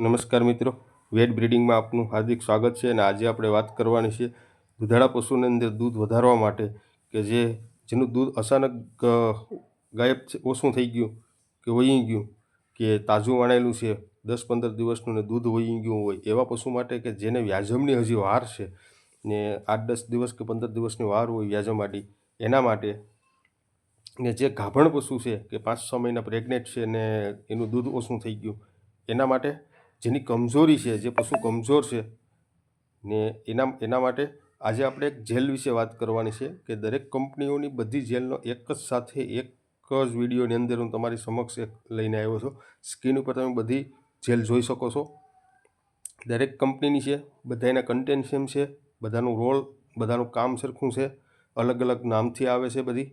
નમસ્કાર મિત્રો. વેટ બ્રીડિંગમાં આપનું હાર્દિક સ્વાગત છે અને આજે આપણે વાત કરવાની છે દુધાળા પશુની અંદર દૂધ વધારવા માટે કે જે, જેનું દૂધ અચાનક ગાયબ છે, ઓછું થઈ ગયું કે વહી ગયું કે તાજું વણાયેલું છે, દસ પંદર દિવસનું ને દૂધ વહી ગયું હોય એવા પશુ માટે કે જેને વ્યાજમની હજી વાર છે ને આઠ દસ દિવસ કે પંદર દિવસની વાર હોય વ્યાજમ માટે એના માટે ને જે ગાભણ પશુ છે કે પાંચ છ મહિના પ્રેગ્નેન્ટ છે ને એનું દૂધ ઓછું થઈ ગયું એના માટે જેની કમજોરી છે, જે પશુ કમજોર છે, ને એના એના માટે આજે આપણે એક જેલ વિશે વાત કરવાની છે કે દરેક કંપનીઓની બધી જેલનો એક જ સાથે એક જ વિડીયોની અંદર હું તમારી સમક્ષ એક લઈને આવ્યો છું. સ્ક્રીન ઉપર તમે બધી જેલ જોઈ શકો છો. દરેક કંપનીની છે, બધાના કન્ટેન્ટ સેમ છે, બધાનું રોલ, બધાનું કામ સરખું છે, અલગ અલગ નામથી આવે છે બધી.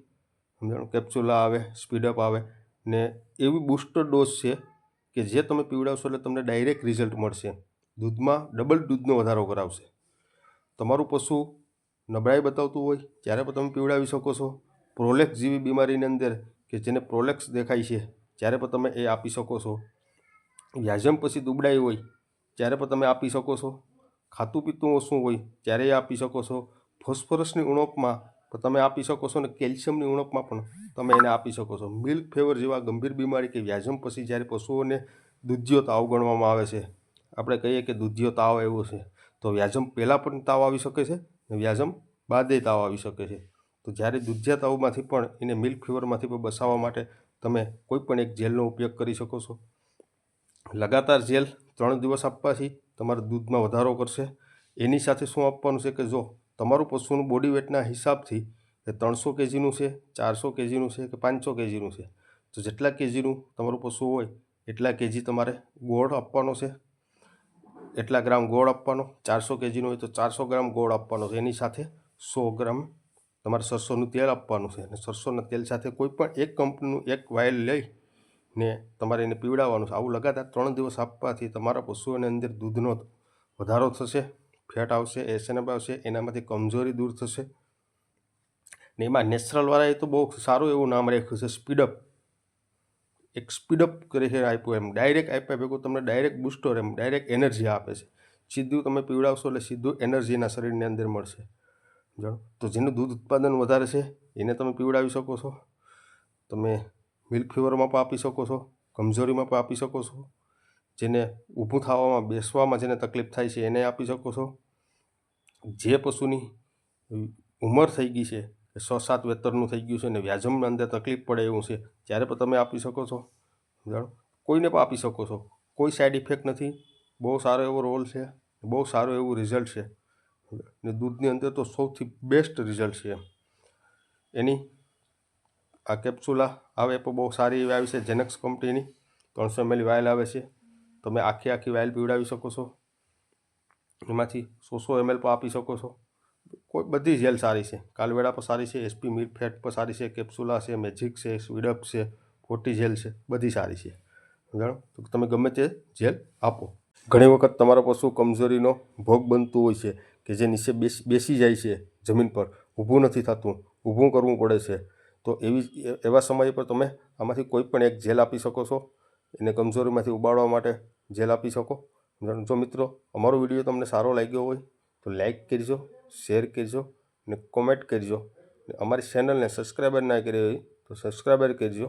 સમજાણું? કેપ્સ્યુલા આવે, સ્પીડઅપ આવે, ને એવી બૂસ્ટર ડોઝ છે કે જે તમે પીવડાવશો એટલે તમને ડાયરેક્ટ રિઝલ્ટ મળશે. દૂધમાં ડબલ દૂધનો વધારો કરાવશે. તમારું પશુ નબળાઈ બતાવતું હોય ત્યારે પણ તમે પીવડાવી શકો છો પ્રોલેક્સ જેવી બીમારીની અંદર કે જેને પ્રોલેક્સ દેખાય છે ત્યારે પણ તમે એ આપી શકો છો. વ્યાજમ પછી દુબળાઈ હોય ત્યારે પણ તમે આપી શકો છો. ખાતું પીતું ઓછું હોય, ત્યારે એ આપી શકો છો. ફોસ્ફરસની ઉણપમાં પણ તમે આપી શકો છો ને કેલ્શિયમની ઉણપમાં પણ તમે એને આપી શકો છો. મિલ્ક ફેવર જેવા ગંભીર બીમારી કે વ્યાજમ પછી જ્યારે પશુઓને દૂધિયો તાવ ગણવામાં આવે છે, આપણે કહીએ કે દૂધિયો તાવ એવો છે, તો વ્યાજમ પહેલાં પણ તાવ આવી શકે છે ને વ્યાજમ બાદે તાવ આવી શકે છે. તો જ્યારે દૂધિયા તાવમાંથી પણ એને મિલ્ક ફીવરમાંથી પણ બસાવવા માટે તમે કોઈ પણ એક જેલનો ઉપયોગ કરી શકો છો. લગાતાર જેલ ત્રણ દિવસ આપવાથી તમારા દૂધમાં વધારો કરશે. એની સાથે શું આપવાનું છે કે જો તમારું પશુનું બોડી વેટના હિસાબથી એ ત્રણસો કેજીનું છે, ચારસો કેજીનું છે કે પાંચસો કેજીનું છે? તો જેટલા કેજીનું તમારું પશુ હોય, એટલા કેજી તમારે ગોળ આપવાનો છે. એટલા ગ્રામ ગોળ આપવાનો. ચારસો કેજીનું હોય તો ચારસો ગ્રામ ગોળ આપવાનો છે. એની સાથે સો ગ્રામ તમારે સરસોનું તેલ આપવાનું છે. અને સરસોના તેલ સાથે કોઈ પણ એક કંપનીનું એક વાયલ લઈ ને તમારે એને પીવડાવવાનું છે. આવું લગાતાર ત્રણ દિવસ આપવાથી તમારા પશુઓની અંદર દૂધનો વધારો થશે. ફેટ આવશે એસએનએફ આવશે, એનામાંથી કમજોરી દૂર થશે. ને એમાં નેચરલવાળાએ તો બહુ સારું એવું નામ રાખ્યું છે સ્પીડઅપ એક સ્પીડઅપ કરી છે આપ્યું એમ. ડાયરેક્ટ આપ્યા ભેગું તમને ડાયરેક્ટ બુસ્ટર એમ, ડાયરેક્ટ એનર્જી આપે છે. સીધું તમે પીવડાવશો એટલે સીધું એનર્જીના શરીરની અંદર મળશે. જાણો? તો જેનું દૂધ ઉત્પાદન વધારે છે, એને તમે પીવડાવી શકો છો. તમે મિલ્ક ફીવરમાં પણ આપી શકો છો, કમજોરીમાં પણ આપી શકો છો. જેને ઊભું થવામાં, બેસવામાં જેને તકલીફ થાય છે, એને આપી શકો છો. જે પશુની ઉંમર થઈ ગઈ છે સો સાત વેતરનું થઈ ગયું છે ને વ્યાજમની અંદર તકલીફ પડે એવું છે, ત્યારે પણ તમે આપી શકો છો. જાણો? કોઈને પણ આપી શકો છો. કોઈ સાઈડ ઇફેક્ટ નથી. બહુ સારો એવો રોલ છે. બહુ સારું એવું રિઝલ્ટ છે. ને દૂધની અંદર તો સૌથી બેસ્ટ રિઝલ્ટ છે એની આ કેપ્સ્યુલા આવે પણ બહુ સારી એવી આવી છે જેનેક્સ કંપનીની ત્રણસો એમએલ વાયલ આવે છે. તમે આખી આખી વાયલ પીવડાવી શકો છો. એમાંથી સો સો એમએલ પણ આપી શકો છો. કોઈ બધી જેલ સારી છે. કાલવેડા પણ સારી છે એસપી ફેટ પણ સારી છે કેપ્સુલા છે, મેજિક છે, સ્વીડપ છે ફોટી જેલ છે, બધી સારી છે. જાણો તો તમે ગમે તે જેલ આપો. ઘણી વખત તમારા પશુ કમજોરીનો ભોગ બનતું હોય છે કે જે નીચે બેસી બેસી જાય છે જમીન પર. ઊભું નથી થતું. ઊભું કરવું પડે છે. તો એવી એવા સમયે પર તમે આમાંથી કોઈ પણ એક જેલ આપી શકો છો. એને કમજોરીમાંથી ઉબાડવા માટે જેલ આપી શકો. જો મિત્રો, અમારો વીડિયો તમને સારો લાગ્યો હોય, તો લાઈક કરજો શેર કરજો, ને કોમેન્ટ કરજો. અમારી ચેનલને સબસ્ક્રાઈબર ના કરી હોય, તો સબસ્ક્રાઈબર કરજો.